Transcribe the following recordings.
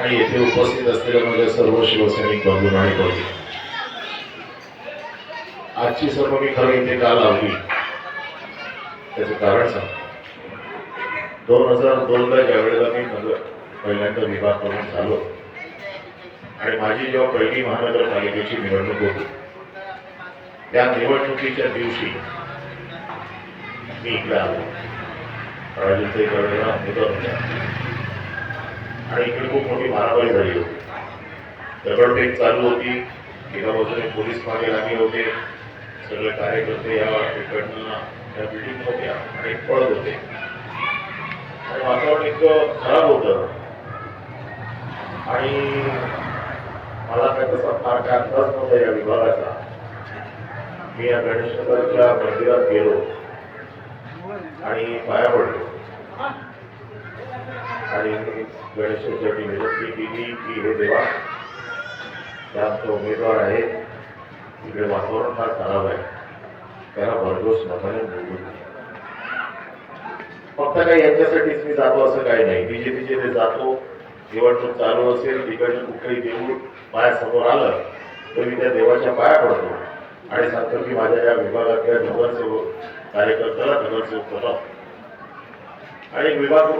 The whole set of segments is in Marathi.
आणि येथे उपस्थित असलेल्या माझे सर्व शिवसैनिक बंधू आणि बंधू आजची सर्व मी खरं इथे का लावली? त्याचं कारण सांग. दोन हजार दोनला ज्या वेळेला मी नगर पहिल्यांदा विभाग करून झालो आणि माझी जेव्हा पहिली महानगरपालिकेची निवडणूक होती त्या निवडणुकीच्या दिवशी मी इकडे आलो. राजेंद्र वेळेला होत्या आणि इकडे खूप मोठी मारामारी झाली होती. दगडफेक चालू होती. एका बाजूने पोलीस मागे लागले होते. सगळे कार्यकर्ते या इकडनं त्या बिल्डिंग होत्या आणि पळत होते. आणि वातावरण इतकं खराब होतं. आणि मला काय तसा फार काय अंदाज नव्हता या विभागाचा. मी या गणेशनगरच्या मंदिरात गेलो. आणि पाया पडलो. आणि गणेशासाठी विनंती केली की हे देवा. जास्त उमेदवार आहे तिकडे वातावरण फार खराब आहे. त्याला भरघोस मताने निवडून फक्त काही यांच्यासाठीच मी जातो असं काही नाही. मी जिथे जिथे जातो निवडणूक चालू असेल तिकडनं कुठलंही देऊळ माझ्यासमोर आलं तर मी त्या देवाच्या पाया पडतो. आणि सांगतो की माझ्या या विभागातल्या नगरसेवक कार्यकर्त्याला नगरसेवक बनव आणि एक विभाग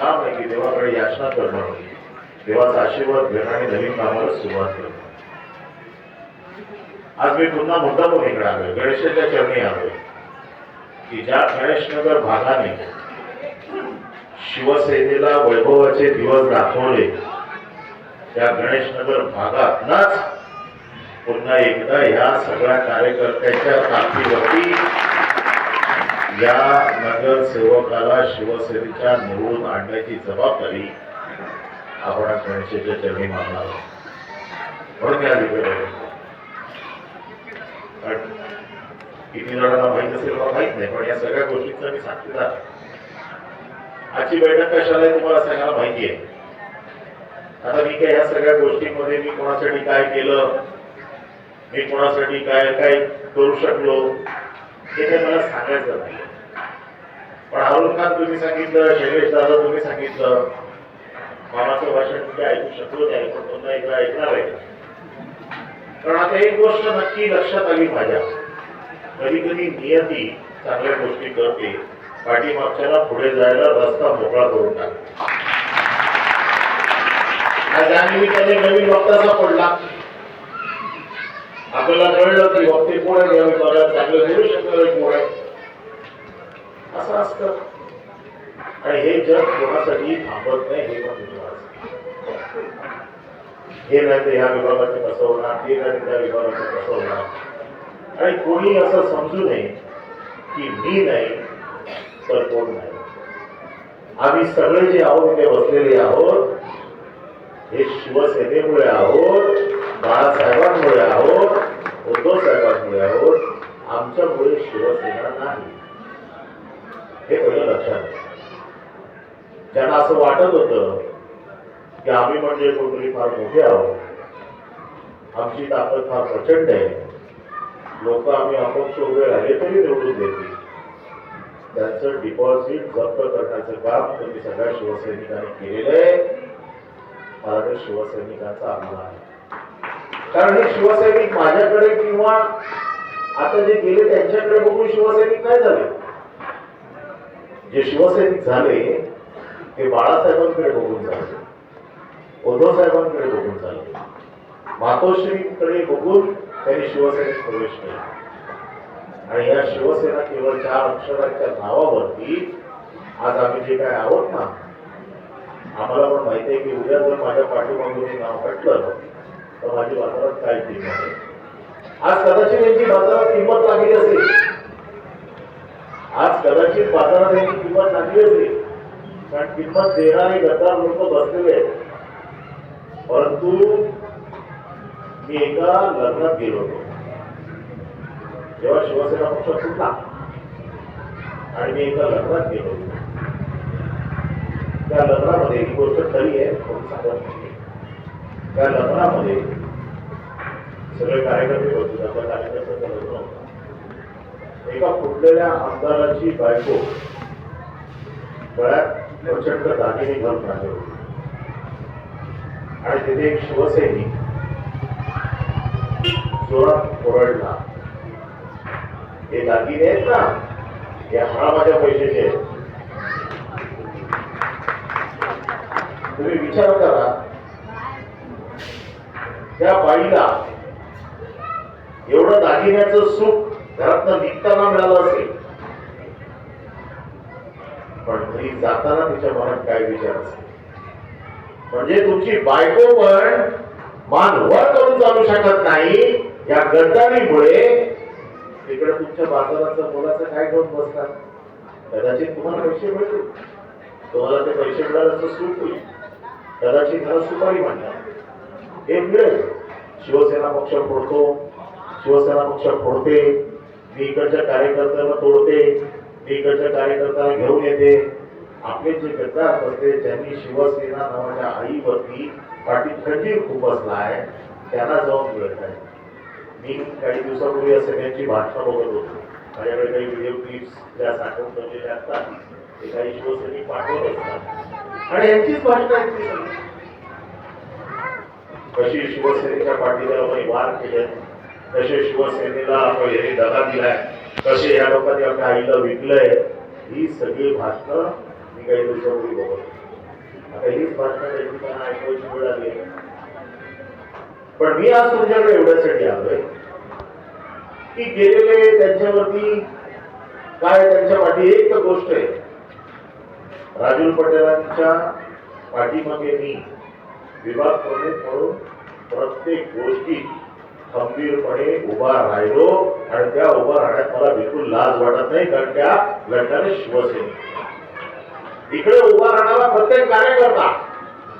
काम आहे की देवाकडे याचना करणं देवाचा आशीर्वाद घेणं आणि नवीन कामाला सुरुवात करणं. आज मी पुन्हा मुद्दा म्हणून इकडे आलोय. गणेशाच्या चरणी आलोय. की ज्या गणेशनगर भागाने शिवसेनेला वैभवाचे दिवस दाखवले त्या गणेशनगर भागातनाच पुन्हा एकदा ह्या सगळ्या कार्यकर्त्यांच्या ताकदीवरती या नगरसेवकाला शिवसेनेच्या निवडून आणण्याची जबाबदारी आपण गणेशाच्या चरणी मानणार म्हणून या आज किती जणांना माहीत असेल मला माहीत नाही पण या सगळ्या गोष्टींचा मी साक्षीदार आजची बैठक कशाला तुम्हाला सगळ्यांना माहिती आहे. आता मी काय या सगळ्या गोष्टींमध्ये मी कोणासाठी काय केलं मी कोणासाठी काय काय करू शकलो हे काही मला सांगायचं नाही. पण अरुण खान तुम्ही सांगितलं शैलेश दादा तुम्ही सांगितलं. मामाचं भाषण तुम्ही ऐकू शकलो नाही पण पुन्हा एकदा ऐकणार आहे. कारण आता एक गोष्ट नक्की लक्षात आली माझ्या. कधी कधी नियती चांगल्या गोष्टी करते. पाठीमागच्याला पुढे जायला रस्ता मोकळा करून टाकते आज नवीन वक्ताचा पडला. आपल्याला कळलं की वक्ते कोण आहे चांगलं बोलू शकणारे कोण आहे असं असतं. आणि हे जग कोणासाठी थांबत नाही हे पण हे नाही तर ह्या विभागाचं कसं होणार ते नाही तर त्या विभागाचं कसं होणार आणि कोणी असं समजू नये की मी नाही तर कोण नाही. आम्ही सगळे जे आहोत ते बसलेले आहोत हे शिवसेनेमुळे आहोत बाळासाहेबांमुळे आहोत उद्धव साहेबांमुळे आहोत आमच्यामुळे शिवसेना नाही. हे पहिलं लक्षात त्यांना असं वाटत होतं की आम्ही म्हणजे कोणतरी फार मोठे आहोत आमची ताकद फार प्रचंड आहे लोक आम्ही अपक्ष उभे राहिले तरी निवडून देतील. त्यांचं डिपॉझिट जप्त करण्याचं काम तुम्ही सगळ्या शिवसैनिकांनी केलेलं आहे. मला ते शिवसैनिकांचा आभार आहे. कारण हे शिवसैनिक माझ्याकडे किंवा आता जे गेले त्यांच्याकडे बघून शिवसैनिक नाही झाले? जे शिवसैनिक झाले ते बाळासाहेबांकडे बघून झाले. उद्धव साहेबांकडे बघून झाले. मातोश्रीकडे बघून त्यांनी शिवसेनेत प्रवेश केला. आणि या शिवसेना केवळ चार अक्षराच्या नावावरती आज आम्ही जे काय आहोत ना आम्हाला पण माहिती आहे की उद्या जर माझ्या पाठीमागून हे नाव कटलं तर माझी बाजारात काय किंमत आहे? आज कदाचित यांची बाजारात किंमत लागली असेल. आज कदाचित बाजारात याची किंमत चांगली असेल कारण किंमत देणारे गद्दार लोक बसलेले आहेत. परंतु मी एका लग्नात गेलो होतो. जेव्हा शिवसेना पक्ष सुटला आणि मी एका लग्नात गेलो होतो. त्या लग्नामध्ये ही गोष्ट खरी आहे म्हणून सांगत त्या लग्नामध्ये सगळे कार्यकर्ते होते त्या लग्न होतं. एका फुटलेल्या आमदाराची बायको गळ्यात प्रचंड दागिने घालून आले होते. आणि तिथे एक शिवसैनिक जोरात ओरडला हे दागिने आहेत ना? हे हरामाच्या पैशाचे आहेत. तुम्ही विचार करा. त्या बाईला एवढं दागिन्याचं सुख घरातनं निघताना मिळालं असेल. पण घरी जाताना तिच्या मनात काय विचार असेल? म्हणजे तुमची बायको पण मान वर करून चालू शकत नाही या गद्दारीमुळे तिकडे तुमच्या बाजाराचं मुलाचं काय घेऊन बसतात कदाचित तुम्हाला पैसे मिळतील. तुम्हाला ते पैसे मिळाल्याचं सुख होईल. कदाचित त्याला सुपारी म्हणतात. हे मिळेल. शिवसेना पक्ष फोडतो. शिवसेना पक्ष फोडते. मी इकडच्या कार्यकर्त्यांना तोडते मी इकडच्या कार्यकर्त्यांना घेऊन येते. आपले जे गद्दार होते त्यांनी शिवसेना नावाच्या आईवरती पाठी खंजीर आहे त्यांना जाऊन मिळत आहे. मी काही दिवसापूर्वी या सगळ्यांची भाषा बघत होतो. माझ्याकडे काही व्हिडिओ क्लिप्स ज्या साठवून ठेवलेल्या असतात ते काही शिवसैनिक पाठवत असतात. आणि यांचीच भाषा कशी शिवसेनेच्या पाठीला वार केले कसे शिवसेनेला हे दगा दिलाय कसे या लोकांनी आपल्या आईला विकलंय ही सगळी भाषणं मी काही दिवसापूर्वी बघत आता हीच भाषणं काही ठिकाणी ऐकवायची वेळ आली पण मी आज तुमच्याकडे एवढ्यासाठी आलोय की गेलेले त्यांच्यावरती काय त्यांच्या पाठी एक तर गोष्ट आहे. राजू पटेलांच्या पाठीमागे मी विभाग प्रमुख म्हणून प्रत्येक गोष्टी खंबीरपणे उभा राहिलो. आणि त्या उभा राहण्यात मला बिलकुल लाज वाटत नाही. कारण त्या लढणारे शिवसेना. इकडे उभा राहणारा प्रत्येक कार्यकर्ता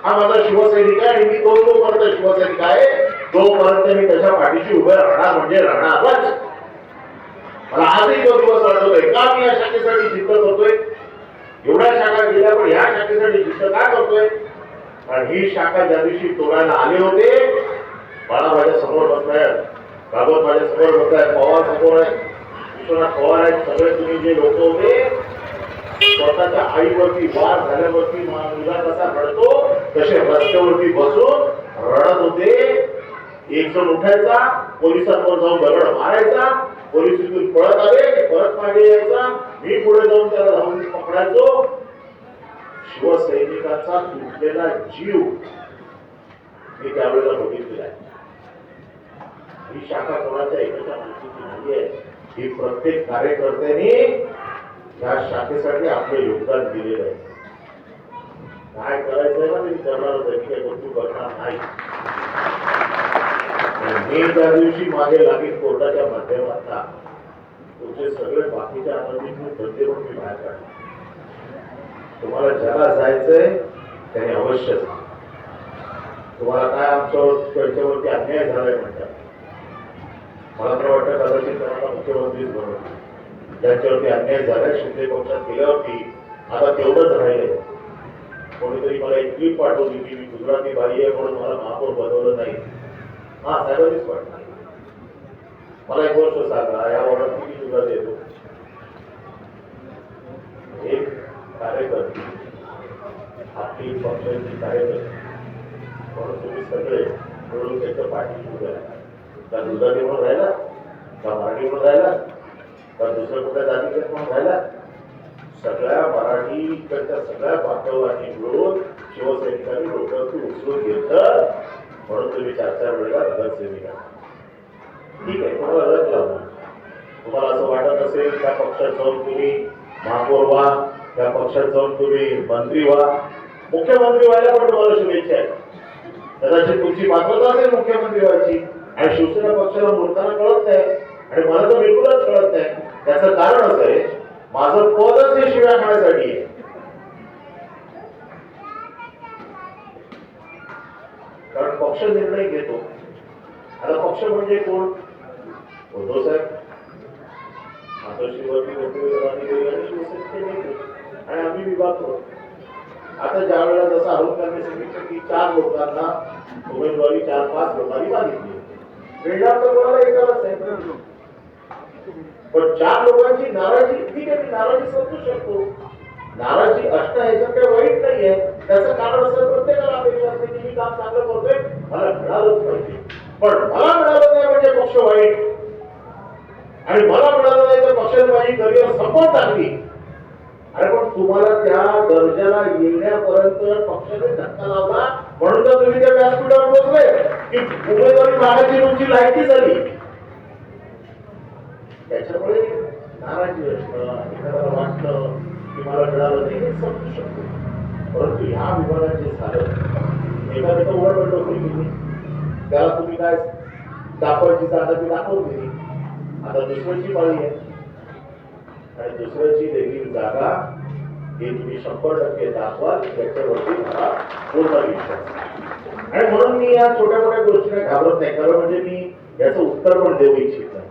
हा माझा शिवसैनिक आहे आणि मी तो जोपर्यंत शिवसैनिक आहे तोपर्यंत मी त्याच्या पाठीशी उभे राहणार म्हणजे राहणारच. मला आजही तो दिवस आठवतोय. का मी या शाखेसाठी जिद्द करतोय? एवढ्या शाखा गेल्या पण या शाखेसाठी जिद्द का करतोय? आणि ही शाखा ज्या दिवशी तोडायला आले होते बाळा माझ्यासमोर बसलाय भागवत माझ्यासमोर बसलाय पवार समोर आहे. विश्वनाथ पवार आहेत. सगळे तुम्ही जे लोक होते स्वतःच्या आईवरती वार झाल्यावरती मा- मुलगा कसा रडतो तसे रस्त्यावरती बसून रडत होते. एक जण उठायचा पोलिसांवर जाऊन दगड मारायचा पोलीस तिथून पळत आले परत मागे यायचा. मी पुढे जाऊन त्याला धावून पकडायचो. शिवसैनिकाचा तुटलेला जीव मी त्यावेळेला बघितलेला आहे. ही शाखा कोणाच्या एकाच्या माणसाची नाही आहे. ही प्रत्येक कार्यकर्त्याने या शाखेसाठी आपलं योगदान दिलेलं आहे. काय करायचंय ना मी करणारच आहे काही वस्तू करणार नाही. मी त्या दिवशी मागे लागेल कोर्टाच्या माध्यमातून. तुमचे सगळे बाकीचे आनंदीकृत धंदे पण मी बाहेर काढले तुम्हाला ज्याला जायचंय त्याने अवश्य तुम्हाला काय आमच्यावर त्यांच्यावरती अन्याय झालाय म्हणतात. मला तर वाटतं कदाचित त्यांना मुख्यमंत्रीच बनवतील ज्यांच्यावरती अन्याय झालाय शिंदे पक्षात गेल्यावरती आता तेवढंच राहिलंय. कोणीतरी मला एक क्लिप पाठवली की मी गुजराती बाई आहे म्हणून मला महापौर बनवलं नाही. हा साहेबांनीच वाटलं मला एक गोष्ट सांगा या वॉर्डात किती गुजरात येतो एक कार्यकर्ते आपली पक्षाची कार्यकर्ते. म्हणून तुम्ही सगळे मिळून त्याच्या पाठीशी उभे राहा. का गुजराती म्हणून राहिला का मराठी म्हणून राहिला का दुसऱ्या कुठल्या जातीकडे म्हणून राहिला. सगळ्या मराठीकडच्या सगळ्या बांधवांनी मिळून शिवसैनिकांनी डोक्यावरती उचलून घेतलं म्हणून तुम्ही चार चार वेळेला नगरसेविका. ठीक आहे तुम्हाला रस लागू तुम्हाला असं वाटत असेल त्या पक्षात जाऊन तुम्ही महापौर व्हा त्या पक्षात जाऊन तुम्ही मंत्री व्हा. मुख्यमंत्री व्हायला पण तुम्हाला शुभेच्छा आहे कदाचित तुमची पात्रता असेल मुख्यमंत्री व्हायची. आणि शिवसेना पक्षाला बोलताना कळत नाही आणि मला तर बिलकुलच कळत नाही. त्याचं कारण असं आहे माझं पदच हे शिव्या खाण्यासाठी आहे. कारण पक्ष निर्णय घेतो. आता पक्ष म्हणजे कोण? उद्धव साहेब. मातोश्रीवरती वसुलीकरांनी आणि आम्ही विभाग करू. आता ज्या वेळेला जसं आरोप करण्यासाठी की चार लोकांना उमेदवारी चार पाच लोकांनी मागितली. मिळणार तर कोणाला एकालाच आहे. हो, हो. पण चार लोकांची नाराजी ठीक आहे मी नाराजी समजू शकतो. नाराजी असणं याच्यात काही वाईट नाहीये त्याचं कारण असं प्रत्येकाला अपेक्षा असते की मी काम चांगलं करतोय मला मिळालंच पाहिजे. पण मला मिळालं नाही म्हणजे पक्ष वाईट. आणि मला मिळालं नाही तर पक्षाने माझी करिअर संपत टाकली. अरे पण तुम्हाला त्या दर्जाला येण्यापर्यंत पक्षाने धक्का लावला? म्हणून तर तुम्ही त्या व्यासपीठावर बसले. की उमेदवारी मागायची तुमची लायकी झाली. त्याच्यामुळे नाराजी असणं एखाद्याला वाटतं की मला मिळालं नाही हे समजू शकतो. परंतु ह्या विभागाचे जे झालं एखाद्याचं ओरड नोकरी दिली त्याला तुम्ही काय दाखवायची जागा ती दाखवून दिली. आता दुसऱ्याची पाळी आहे. आणि दुसऱ्याची देखील जागा ही तुम्ही शंभर टक्के दाखवाल त्याच्यावरती मला पूर्ण विश्वास आणि म्हणून मी या छोट्या मोठ्या गोष्टीने घाबरत नाही. कारण म्हणजे मी याचं उत्तर पण देऊ इच्छित नाही.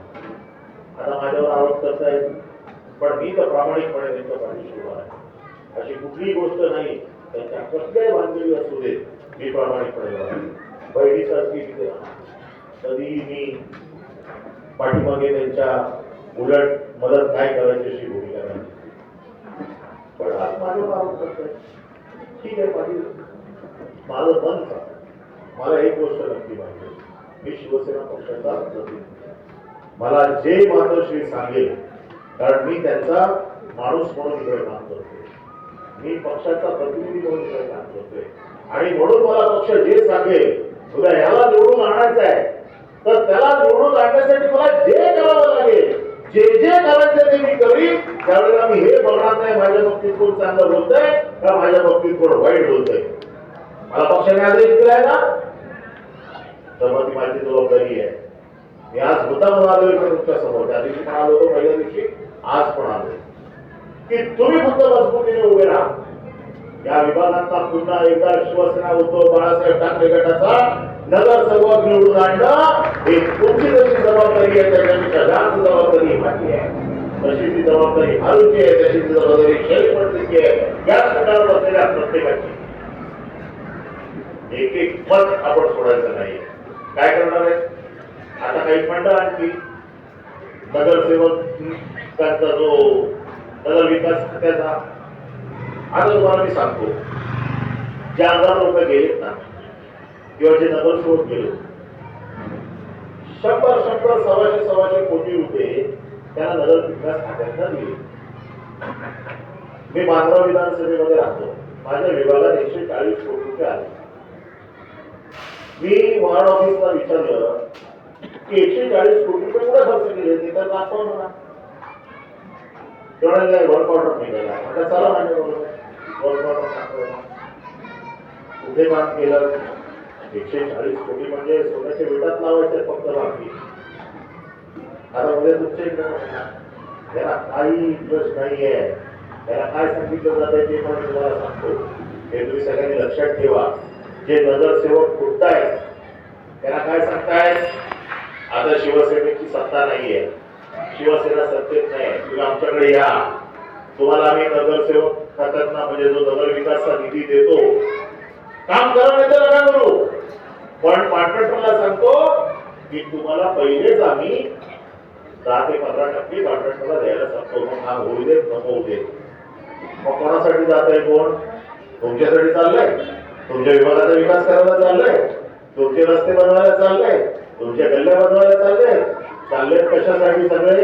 आता माझ्यावर आरोप करतायत पण मी तर प्रामाणिकपणे त्यांच्या पाठीशी उभा आहे. अशी कुठलीही गोष्ट नाही त्यांच्या कसल्याही बांधलेली असू दे मी प्रामाणिकपणे बहिणीसारखी तिथे कधीही मी पाठीमागे त्यांच्या उलट मदत नाही करायची अशी भूमिका नाही पण आज करतोय ठीक आहे पाटील माझं मन सांग मला एक गोष्ट नक्की माहिती आहे. मी शिवसेना पक्षाचा प्रतिनिधी. मला जे मातोश्री सांगेल कारण मी त्यांचा माणूस म्हणून इकडे काम करतोय मी पक्षाचा प्रतिनिधी म्हणून इकडे काम करतोय आणि म्हणून मला पक्ष जे सांगेल तुला याला निवडून आणायचं आहे तर त्याला निवडून आणण्यासाठी मला जे करावं लागेल जे जे करायचं ते मी करीन. त्यावेळेला मी हे बघणार नाही माझ्या बाबतीत कोण चांगलं बोलतंय का माझ्या बाबतीत कोण वाईट बोलतंय मला पक्षाने आदेश दिलाय ना? तर मग ती माझी जबाबदारी आहे. मी आज होता म्हणून तुमच्यासमोर त्या दिवशी पण आलो होतो पहिल्या दिवशी आज पण आलोय. की तुम्ही फक्त मजबूतीने उभे राहा. या विभागात पुन्हा एकदा शिवसेना उद्धव बाळासाहेब ठाकरे गटाचा नगरसेवक निवडून आणणं हे तुमची जशी जबाबदारी आहे त्याच्यापेक्षा जास्त जबाबदारी माझी आहे. तशी ती जबाबदारी हारूची आहे तशी ती जबाबदारी शरीर पडलेली आहे. या स्तरावर बसलेल्या प्रत्येकाची. एक एक पद आपण सोडायचं नाही काय करणार आहे? आता काही फंड आणखी नगरसेवकांचा जो नगर विकास खात्याचा आता तुम्हाला मी सांगतो. ज्या हजार लोक गेलेत ना किंवा नगर नगरसेवक गेले शंभर शंभर सव्वाशे सव्वाशे कोटी रुपये त्या नगर विकास खात्यात दिले. मी मानगाव विधानसभेमध्ये राहतो. माझ्या विभागात एकशे चाळीस कोटी रुपये आले. मी वॉर्ड ऑफिसला विचारलं की एकशे चाळीस कोटी रुपये कुठे खर्च केले? ते तर दाखवा म्हणा. तेवढ्या काय वर्क ऑर्डर निघाला. म्हटलं चला वर्क ऑर्डर कुठे काम केलं? एकशे चाळीस कोटी म्हणजे सोन्याच्या वेटात लावायचे फक्त बाकी आता उद्या तुमच्या इकडे त्याला काही इंटरेस्ट नाही आहे. त्याला काय सांगितलं जात आहे ते पण मी तुम्हाला सांगतो. हे तुम्ही सगळ्यांनी लक्षात ठेवा. जे नगरसेवक फुटतायत त्याला काय सांगताय? आता शिवसेनेची सत्ता नाहीये शिवसेना सत्तेत नाही तुम्ही आमच्याकडे या. तुम्हाला आम्ही नगरसेवक खात्यातना म्हणजे जो नगर विकासचा निधी देतो काम करा नाही तर नका करू. पण कॉन्ट्रॅक्टरला सांगतो की तुम्हाला पहिलेच आम्ही दहा ते पंधरा टक्के कॉन्ट्रॅक्टरला द्यायला सांगतो. मग हा होऊ देत नको होऊ देत मग कोणासाठी जात आहे कोण? तुमच्यासाठी चाललंय. तुमच्या विभागाचा विकास करायला चाललंय. तुमचे रस्ते बनवायला चाललंय. तुमच्या गल्ल्या बनवायला चाललंय. चाललेत कशासाठी सगळे?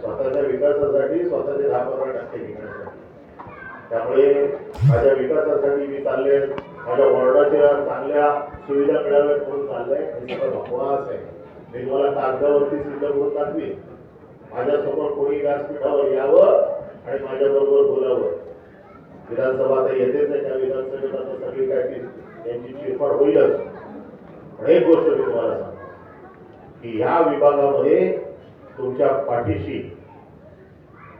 स्वतःच्या विकासासाठी स्वतःचे दहा पंधरा टक्के घेण्यासाठी त्यामुळे माझ्या विकासासाठी मी चालले. माझ्या वॉर्डाच्या चांगल्या सुविधा मिळाव्यात म्हणून चाललंय. सगळं भगवास आहे. मी तुम्हाला कागदावरती सिद्ध करून दाखवी माझ्यासमोर कोणी व्यासपीठावर यावं आणि माझ्या बरोबर बोलावं. विधानसभा आता येतेच आहे. त्या विधानसभेत आता सगळी काय ती त्यांची चिरफाड होईलच. पण एक गोष्ट मी तुम्हाला सांगतो की ह्या विभागामध्ये तुमच्या पाठीशी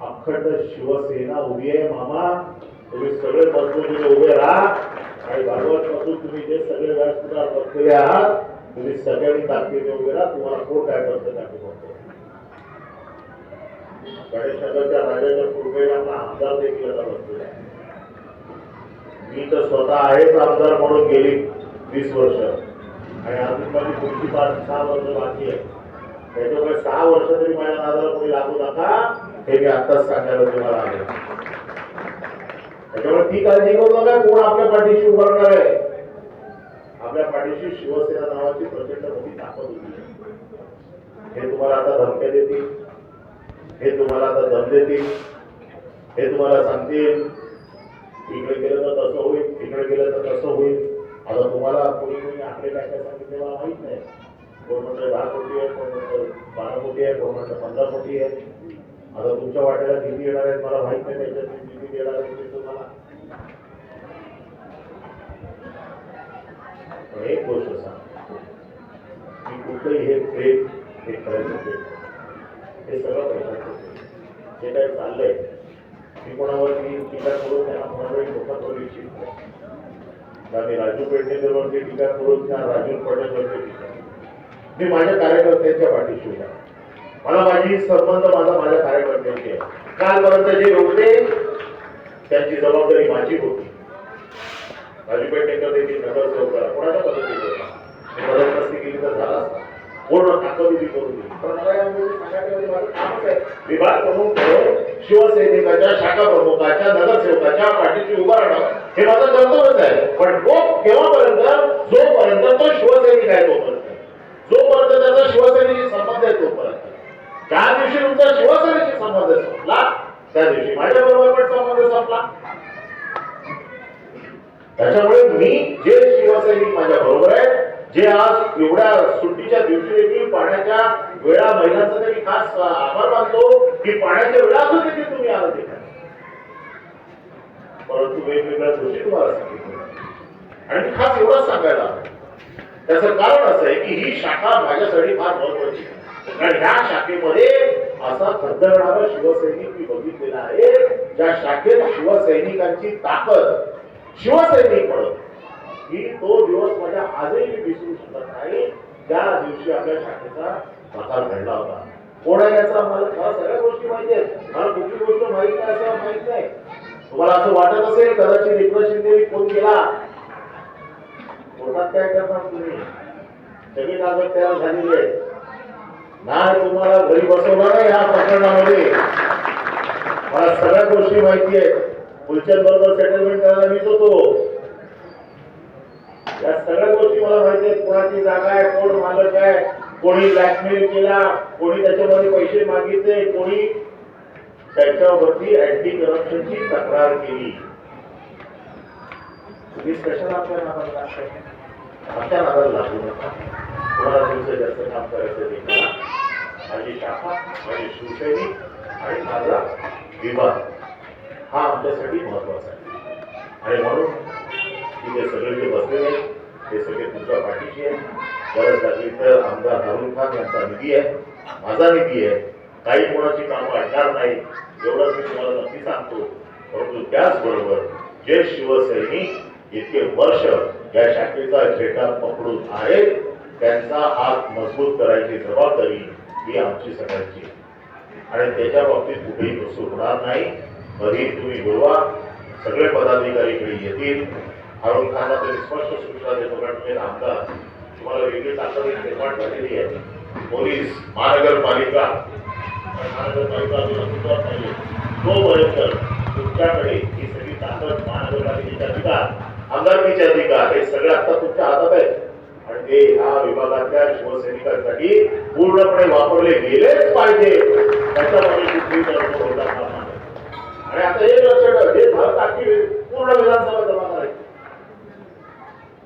अखंड शिवसेना उभी आहे मामा. तुम्ही सगळे मजबूतीने उभे राहा. आणि भागवत तुम्ही जे सगळे व्यासपीठावर बसलेले आहात तुम्ही सगळ्यांनी ताकदीने उभे राहा तुम्हाला कोण काय करतं दाखवू बघतो. गणेशनगरच्या राजाच्या पूर्वेला आमदार देखील आता बसलेला आहे मी तर स्वतः आहेच आमदार म्हणून गेली वीस वर्ष. आणि अजून माझी पुढची पाच सहा वर्ष बाकी आहे त्याच्यामुळे सहा वर्ष तरी माझ्या नादाला कोणी लागू नका हे मी आत्ताच सांगायला तुम्हाला आले त्याच्यामुळे ती काळजी करू नका कोण आपल्या पाठीशी उभारणार आहे. आपल्या पाठीशी शिवसेना नावाची प्रचंड मोठी ताकद होती हे तुम्हाला आता धमक्या देतील. हे तुम्हाला आता दम देतील. हे तुम्हाला सांगतील. इकडे गेलं तर तसं होईल इकडे गेलं तर तसं होईल. आता तुम्हाला कोणी कोणी आकडे काय काय सांगितले मला माहीत नाही. कोण म्हणतं दहा कोटी आहे कोण म्हणतं बारा कोटी आहे कोण म्हणतं पंधरा कोटी आहे आता तुमच्या वाट्याला किती येणार आहेत मला माहीत नाही त्याच्यात किती येणार आहे ते तुम्हाला पण एक गोष्ट सांग की कुठलंही हे प्रेम हे खऱ्याचं हे सगळं पैशाचं जे काय चाललंय मी कोणावरती टीका करून त्यांना कोणावरही धोका करू इच्छित नाही. मी राजू पेडणेकरवरती टीका करून त्या राजू पटेलवरती टीका मी माझ्या कार्यकर्त्यांच्या पाठीशी उभा मला माझी संबंध माझा माझ्या कार्यकर्त्यांशी आहे. कालपर्यंत जे होते त्यांची जबाबदारी माझी होती. राजू पेडणेकर देखील नगरसेवक करा कोणाच्या पद्धतीने मदत नसती केली तर झाला पूर्ण ताकदीची करून दिली पण मला यामध्ये सांगायचं माझं कामच आहे विभाग प्रमुख शिवसैनिकाच्या शाखा प्रमुखाच्या नगरसेवकाच्या पाठीशी उभा राहणं हे माझं कर्तव्यच आहे पण तो केव्हापर्यंत जोपर्यंत तो शिवसैनिक आहे तोपर्यंत जोपर्यंत त्याचा शिवसेनेशी संबंध आहे तोपर्यंत ज्या दिवशी तुमचा शिवसेनेशी संबंध संपला त्या दिवशी माझ्या बरोबर पण संबंध संपला त्याच्यामुळे मी जे शिवसैनिक माझ्या बरोबर आहे जे आज एवढ्या सुट्टीच्या दिवशी देखील पाण्याच्या वेळा महिलांचा मी खास आभार मानतो की पाण्याच्या वेळा असू देखील तुम्ही आला तिथे परंतु वेगवेगळ्या गोष्टी तुम्हाला सांगितल्या आणि मी खास एवढंच सांगायला आलोय. त्याचं कारण असं आहे की ही शाखा माझ्यासाठी फार महत्वाची कारण ह्या शाखेमध्ये असा थरथरणारा शिवसैनिक मी बघितलेला आहे ज्या शाखेत शिवसैनिकांची ताकद शिवसैनिक म्हणून की तो दिवस माझ्या आजही मी विसरू शकत नाही. त्या दिवशी आपल्या शाखेचा प्रकार घडला होता. कोण याचा मला मला सगळ्या गोष्टी माहिती आहेत. मला कुठली गोष्ट माहीत नाही असं माहीत नाही. तुम्हाला असं वाटत असेल कदाचित एकनाथ शिंदे फोन केला कोर्टात काय करणार तुम्ही? सगळी कागद तयार झालेली आहे. नाही तुम्हाला घरी बसवणार या प्रकरणामध्ये मला सगळ्या गोष्टी माहिती आहेत. फुलचंद बरोबर सेटलमेंट करायला मीच होतो. या सगळ्या गोष्टी मला माहिती आहेत. कोणाची जागा आहे कोण मालक आहे कोणी ब्लॅकमेल केला कोणी त्याच्यामध्ये पैसे मागितले कोणी त्याच्यावरती अँटी करप्शनची तक्रार केली. तुम्ही कशाला आपल्या नावाला नावाला लागू नका. तुम्हाला तुमचं जास्त काम करायचं नाही करा माझी शाखा माझी शिवसैनिक आणि माझा विभाग. हा आमच्यासाठी महत्त्वाचा आहे. आणि म्हणून तिथे सगळे जे बसलेले ते सगळे तुमच्या पाठीशी आहे गरज लागली तर आमदार अरुण खान यांचा निधी आहे माझा निधी आहे. काही कोणाची कामं अडणार नाही एवढंच मी तुम्हाला नक्की सांगतो. परंतु त्याचबरोबर जे शिवसैनिक इतके वर्ष या शाखेचा झेटा पकडून आहेत त्यांचा हात मजबूत करायची जबाबदारी ही आमची सगळ्यांची आणि त्याच्या बाबतीत कुठेही कसूर होणार नाही. कधी तुम्ही बोलवा. सगळे पदाधिकारी इकडे येतील. अरुण खानला तरी स्पष्ट सूचना देतो कारण तुम्ही आमदार. तुम्हाला वेगळी ताकद निर्माण झालेली आहे. पोलीस महानगरपालिका. महानगरपालिका अजून अस्तित्वात पाहिजे तोपर्यंत तुमच्याकडे ही सगळी ताकद महानगरपालिकेचे अधिकार आमदारकीचे अधिकार हे सगळे आता तुमच्या हातात आहेत. हे ह्या विभागातल्या शिवसैनिकांसाठी पूर्णपणे वापरले गेलेच पाहिजे. त्याच्यामध्ये कुठली तरतूद होता कामा आणि आता हे लक्षात ठेवा, हे भारत आखी पूर्ण विधानसभा जमा करायची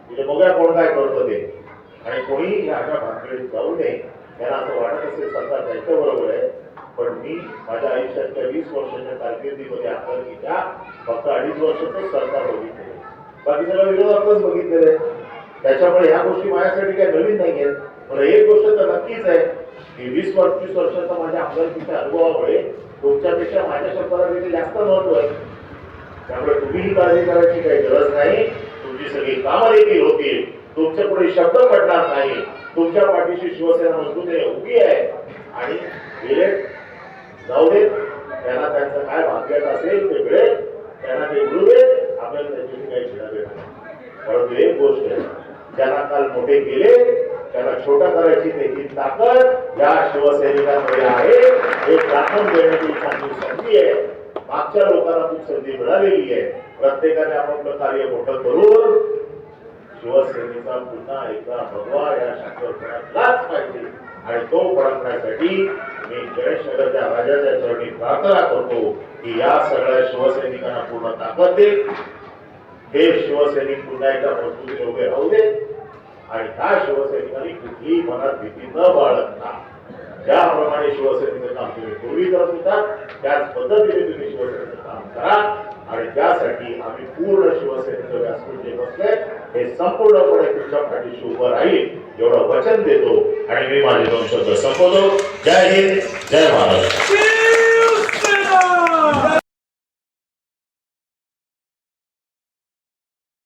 म्हणजे बघूया कोण काय करतो ते. आणि कोणी अशा भानगडीत जाऊ नये. त्यांना असं वाटत असेल सरकार त्यांच्या बरोबर आहे. पण मी माझ्या आयुष्याच्या वीस वर्षाच्या कारकिर्दीमध्ये आमदारकीच्या फक्त अडीच वर्षाचं सरकार बघितलेलं बाकी सगळं विरोधातच बघितलेलं आहे. त्याच्यामुळे ह्या गोष्टी माझ्यासाठी काही नवीन नाही आहेत पण एक गोष्ट तर नक्कीच आहे की वीस पंचवीस वर्षाचा माझ्या आमदारकीच्या अनुभवामुळे तुमच्यापेक्षा माझ्या शब्दाला देखील जास्त महत्त्व आहे. त्यामुळे तुम्हीही काळजी करायची काही गरज नाही. तुमची सगळी कामं देखील होतील. तुमच्यापुढे शब्द पडणार नाही. तुमच्या पाठीशी शिवसेना मजबूतीने उभी आहे. आणि गेले जाऊ देत त्यांना त्यांचं काय भाग्यात असेल ते मिळेल. त्यांना ते मिळू देत आपल्याला त्यांच्याशी काही मिळावे नाही. परंतु एक गोष्ट आहे ज्यांना काल मोठे केले त्यांना छोटा करायची त्याची ताकद या शिवसैनिकांमध्ये आहे. हे दाखवून देण्याची चांगली संधी आहे. मागच्या लोकांना खूप संधी मिळालेली आहे. प्रत्येकाने आपण कार्य मोठं करून शिवसेनेचा पुन्हा एकदा भगवा या शाखेवर पाहिजे. आणि तो पडकण्यासाठी मी गणेशनगरच्या राजाच्या चरणी प्रार्थना करतो की या सगळ्या शिवसैनिकांना पूर्ण ताकद दे हे शिवसैनिक पुन्हा एकदा मजबूत उभे राहू दे. आणि त्या शिवसैनिकांनी कुठलीही मनात भीती न बाळगता ज्याप्रमाणे शिवसेनेचं काम तुम्ही पूर्वी करत होता त्याच पद्धतीने तुम्ही शिवसेनेचं काम करा. आणि त्यासाठी आम्ही पूर्ण शिवसेनेचं व्यासपीठ जे बसले हे संपूर्णपणे तुमच्या पाठीशी उभं राहील एवढं वचन देतो. आणि मी माझे दोन शब्द संपवतो. जय हिंद जय महाराष्ट्र.